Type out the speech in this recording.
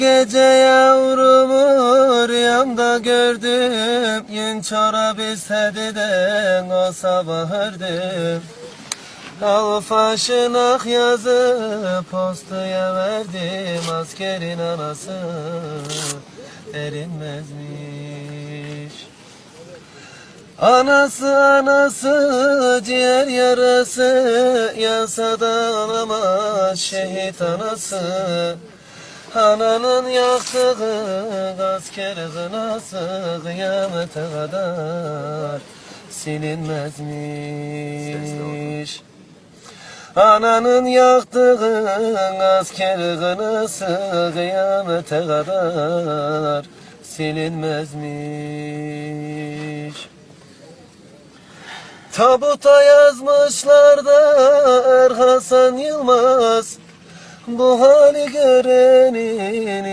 Gece yavrumu rüyamda gördüm. Yün çorap istediden o sabah ördüm Al faşınak yazı postaya verdim Askerin anası. Erinmezmiş. Anası anası ciğer yarası. Yasa da ağlamaz şehit anası Ananın yaktığı asker kınası Kıyamete kadar silinmezmiş Ananın yaktığı asker kınası Kıyamete kadar silinmezmiş Tabuta yazmışlar da Er Hasan Yılmaz Bu hali görenin